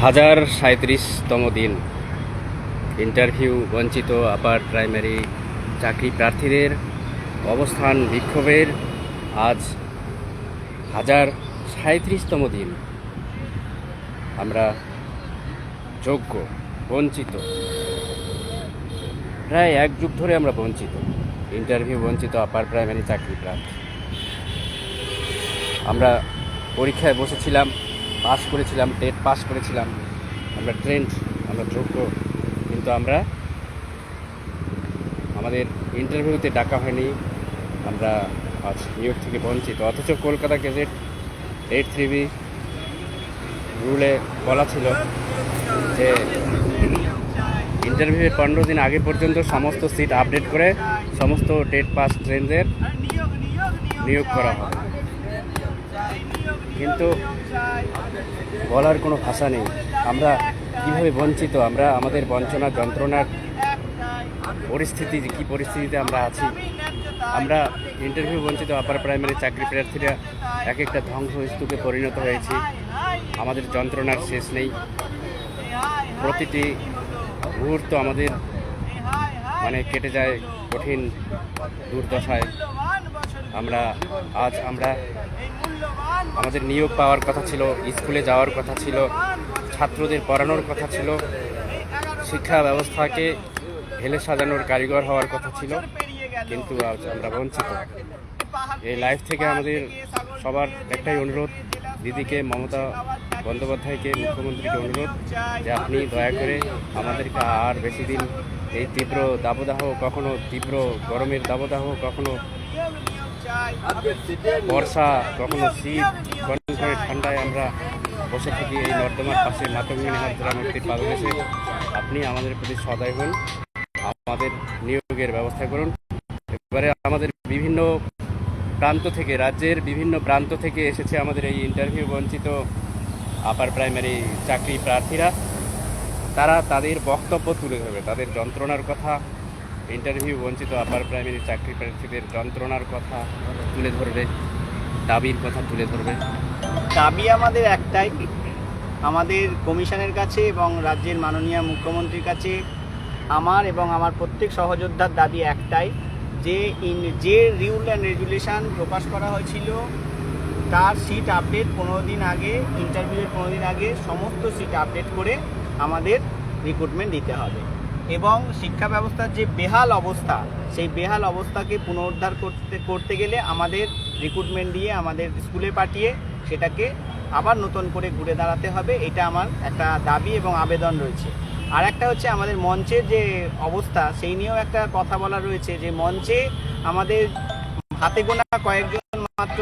হাজার সাঁত্রিশতম দিন। ইন্টারভিউ, বঞ্চিত আপার প্রাইমারি চাকরি প্রার্থীদের অবস্থান বিক্ষোভের। আজ হাজার সাঁত্রিশতম দিন। আমরা যোগ্য, বঞ্চিত। প্রায় এক যুগ ধরে আমরা বঞ্চিত। ইন্টারভিউ, বঞ্চিত আপার প্রাইমারি চাকরি প্রার্থী। আমরা পরীক্ষায় বসেছিলাম। পাস করেছিলাম, টেট পাস করেছিলাম। আমরা ট্রেন্ড আমরা যোগ্য। কিন্তু আমরা আমাদের ইন্টারভিউতে ডাকা হয়নি। আমরা আজ নিয়োগ থেকে বঞ্চিত। অথচ Kolkata gazette eight three B রুলে বলা ছিল যে ইন্টারভিউয়ের পনেরো দিন আগে পর্যন্ত সমস্ত সিট আপডেট করে সমস্ত টেট পাস ট্রেনদের নিয়োগ করা হবে। কিন্তু বলার কোনো ভাষা নেই। আমরা কীভাবে বঞ্চিত? আমরা আমাদের বঞ্চনা যন্ত্রণার পরিস্থিতি, কী পরিস্থিতিতে আমরা আছি? আমরা ইন্টারভিউ বঞ্চিত আপার প্রাইমারি চাকরি প্রার্থীরা এক একটা ধ্বংসস্তূপে পরিণত হয়েছি। আমাদের যন্ত্রণার শেষ নেই। প্রতিটি মুহূর্ত আমাদের মানে কেটে যায় কঠিন দুর্দশায়। আমরা, আজ আমরা আমাদের নিয়োগ পাওয়ার কথা ছিল, স্কুলে যাওয়ার কথা ছিল, ছাত্রদের পড়ানোর কথা ছিল, শিক্ষা ব্যবস্থাকে ঢেলে সাজানোর কারিগর হওয়ার কথা ছিল, কিন্তু আমরা বঞ্চিত। এই লাইফ থেকে আমাদের সবার একটাই অনুরোধ, দিদিকে মমতা বন্দ্যোপাধ্যায়কে, মুখ্যমন্ত্রীকে অনুরোধ যে আপনি দয়া করে আমাদেরকে আর বেশি দিন এই তীব্র দাবদাহ, কখনো তীব্র গরমের দাবদাহ, কখনো বর্ষা, কখনো শীত, কখনো ঠান্ডায় আমরা বসে থাকি এই নর্দমার পাশে। মাতঙ্গিনী হাজরা মূর্তির পাদদেশে আপনি আমাদের প্রতি সদয় হন, আমাদের নিয়োগের ব্যবস্থা করুন। এবারে আমাদের বিভিন্ন প্রান্ত থেকে, রাজ্যের বিভিন্ন প্রান্ত থেকে এসেছে আমাদের এই ইন্টারভিউ বঞ্চিত আপার প্রাইমারি চাকরি প্রার্থীরা। তারা তাদের বক্তব্য তুলে ধরবে, তাদের যন্ত্রণার কথা ইন্টারভিউ বঞ্চিত আপার প্রাইমারি চাকরি প্রার্থীদের যন্ত্রণার কথা তুলে ধরবে, দাবির কথা তুলে ধরবে। দাবি আমাদের একটাই, আমাদের কমিশনের কাছে এবং রাজ্যের মাননীয় মুখ্যমন্ত্রীর কাছে, আমার এবং আমার প্রত্যেক সহযোদ্ধার দাবি একটাই, যে ইন, যে রুল অ্যান্ড রেগুলেশন প্রকাশ করা হয়েছিল, তার সিট আপডেট পনেরো দিন আগে ইন্টারভিউয়ের পনেরো দিন আগে সমস্ত সিট আপডেট করে আমাদের রিক্রুটমেন্ট দিতে হবে। এবং শিক্ষা ব্যবস্থার যে বেহাল অবস্থা, সেই বেহাল অবস্থাকে পুনরুদ্ধার করতে করতে গেলে আমাদের রিক্রুটমেন্ট দিয়ে আমাদের স্কুলে পাঠিয়ে সেটাকে আবার নতুন করে ঘুরে দাঁড়াতে হবে, এটা আমার একটা দাবি এবং আবেদন রয়েছে। আর একটা হচ্ছে আমাদের মঞ্চের যে অবস্থা, সেই নিয়েও একটা কথা বলা রয়েছে যে মঞ্চে আমাদের হাতে গোনা কয়েকজন মাত্র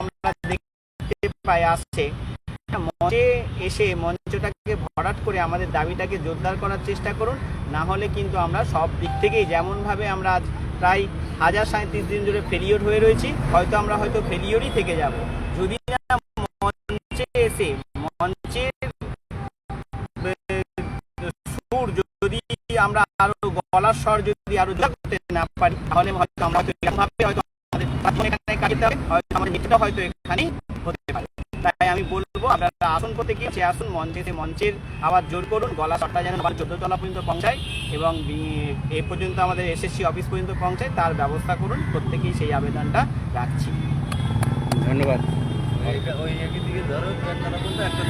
আমরা দেখতে পাই আসছে। মঞ্চে এসে মঞ্চটাকে ভরাট করে আমাদের দাবিটাকে জোরদার করার চেষ্টা করুন, না হলে কিন্তু আমরা সব দিক থেকেই যেমনভাবে আমরা আজ প্রায় হাজার সাঁত্রিশ দিন ধরে ফেলিওর হয়ে রয়েছি, হয়তো আমরা হয়তো ফেলিওরই থেকে যাব। যদি মঞ্চে এসে মঞ্চের, সুর যদি আমরা আরও, গলার স্বর যদি আরও করতে না পারি, তাহলে হয়তো আমরা হয়তো হয়তো আমাদের হয়তো আমাদের হয়তো এখানেই হতে পারে। তাই আমি বলব আপনারা আসন করতে গিয়ে সে আসুন মঞ্চে মঞ্চের আবার জোর করুন গলা শটটা যেন আবার চোদ্দ তলা পর্যন্ত পৌঁছায় এবং এ পর্যন্ত আমাদের এসএসসি অফিস পর্যন্ত পৌঁছায় তার ব্যবস্থা করুন প্রত্যেকেই সেই আবেদনটা রাখছি। ধন্যবাদ।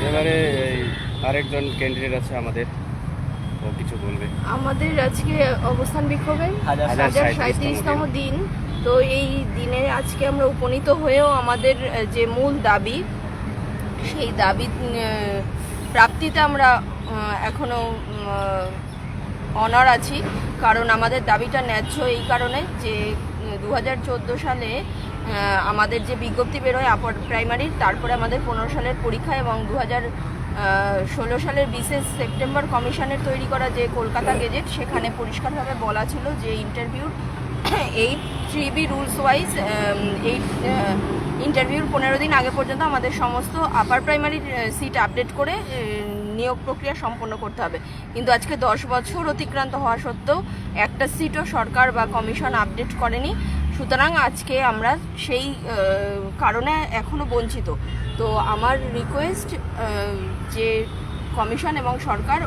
এবারে আরেকজন ক্যান্ডিডেট আছে আমাদের ও কিছু বলবে। আমাদের আজকে অবস্থান বিক্ষোভের হাজার সাঁত্রিশতম দিন। তো এই দিনে আজকে আমরা উপনীত হয়েও আমাদের যে মূল দাবি সেই দাবি প্রাপ্তিতে আমরা এখনও অনার আছি। কারণ আমাদের দাবিটা ন্যায্য এই কারণে যে দু হাজার চোদ্দ সালে আমাদের যে বিজ্ঞপ্তি বেরোয় আপার প্রাইমারির তারপরে আমাদের পনেরো সালের পরীক্ষা এবং দু ষোলো সালের বিশেষ সেপ্টেম্বর কমিশনের তৈরি করা যে কলকাতা গেজেট, সেখানে পরিষ্কারভাবে বলা ছিল যে ইন্টারভিউর eight three B rules wise এই ইন্টারভিউর পনেরো দিন আগে পর্যন্ত আমাদের সমস্ত আপার প্রাইমারি সিট আপডেট করে নিয়োগ প্রক্রিয়া সম্পন্ন করতে হবে। কিন্তু আজকে দশ বছর অতিক্রান্ত হওয়া সত্ত্বেও একটা সিটও সরকার বা কমিশন আপডেট করেনি। সুতরাং আজকে আমরা সেই কারণে এখনও বঞ্চিত। তো আমার রিকোয়েস্ট যে কমিশন এবং সরকার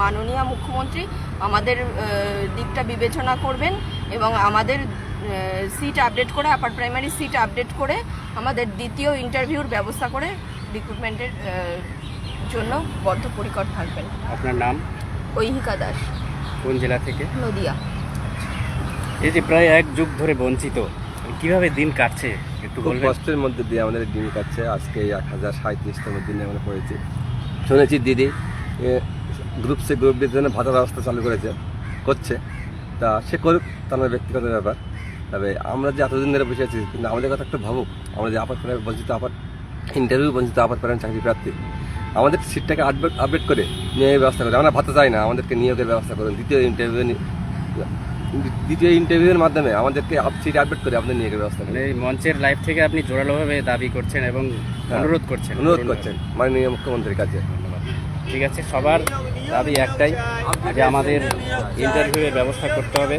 মাননীয় মুখ্যমন্ত্রী আমাদের দিকটা বিবেচনা করবেন এবং আমাদের সিট আপডেট করে আপার প্রাইমারি সিট আপডেট করে আমাদের দ্বিতীয় ইন্টারভিউর ব্যবস্থা করে রিক্রুটমেন্টের জন্য বদ্ধ বদ্ধপরিকর থাকবেন। আপনার নাম? ঐহিকা দাস। কোন জেলা থেকে? নদিয়া। এই যে প্রায় এক যুগ ধরে বঞ্চিত কীভাবে দিন কাটছে? একটু বলবেন? কষ্টের মধ্যে দিয়ে আমাদের দিন কাটছে। আজকে এক হাজার সাঁত্রিশতম দিনে আমরা পড়েছি। শুনেছি দিদি গ্রুপ সে গ্রুপদের জন্য ভাতা ব্যবস্থা চালু করেছে করছে। তা সে করুক তার আমার ব্যক্তিগত ব্যাপার। তবে আমরা যে এতদিন ধরে বসে আছি কিন্তু আমাদের কথা একটু ভাবুক আমরা যে আপার বঞ্চিত আপার ইন্টারভিউ বঞ্চিত আপার প্রায় চাকরি প্রার্থী। আমাদের সিটটাকে আপডেট আপডেট করে নিয়োগের ব্যবস্থা করে আমরা ভাতা চাই না আমাদেরকে নিয়োগের ব্যবস্থা করুন। দ্বিতীয় ইন্টারভিউ দ্বিতীয় ইন্টারভিউয়ের মাধ্যমে আমাদেরকে সিট আপডেট করে আপনাদের নিয়োগের ব্যবস্থা মানে এই মঞ্চের লাইভ থেকে আপনি জোরালোভাবে দাবি করছেন এবং অনুরোধ করছেন। হ্যাঁ। অনুরোধ করছেন মাননীয় মুখ্যমন্ত্রীর কাছে। ধন্যবাদ। ঠিক আছে সবার দাবি একটাই যে আমাদের ইন্টারভিউয়ের ব্যবস্থা করতে হবে।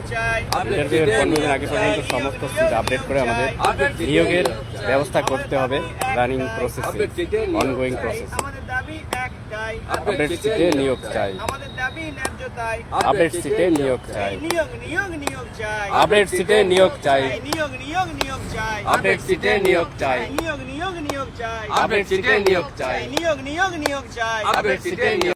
ইন্টারভিউয়ের পনেরো আগে পর্যন্ত সমস্ত সিট আপডেট করে আমাদের নিয়োগের ব্যবস্থা করতে হবে running process ongoing process update সিটে নিয়োগ চাই। আপডেট সিটে নিয়োগ চাই। আপডেট সিটে নিয়োগ চাই। আপডেট সিটে নিয়োগ চাই। নিয়োগ আপডেট সিটে নিয়োগ চাই। নিয়োগ নিয়োগ নিয়োগ চাই। আপডেট সিটে নিয়োগ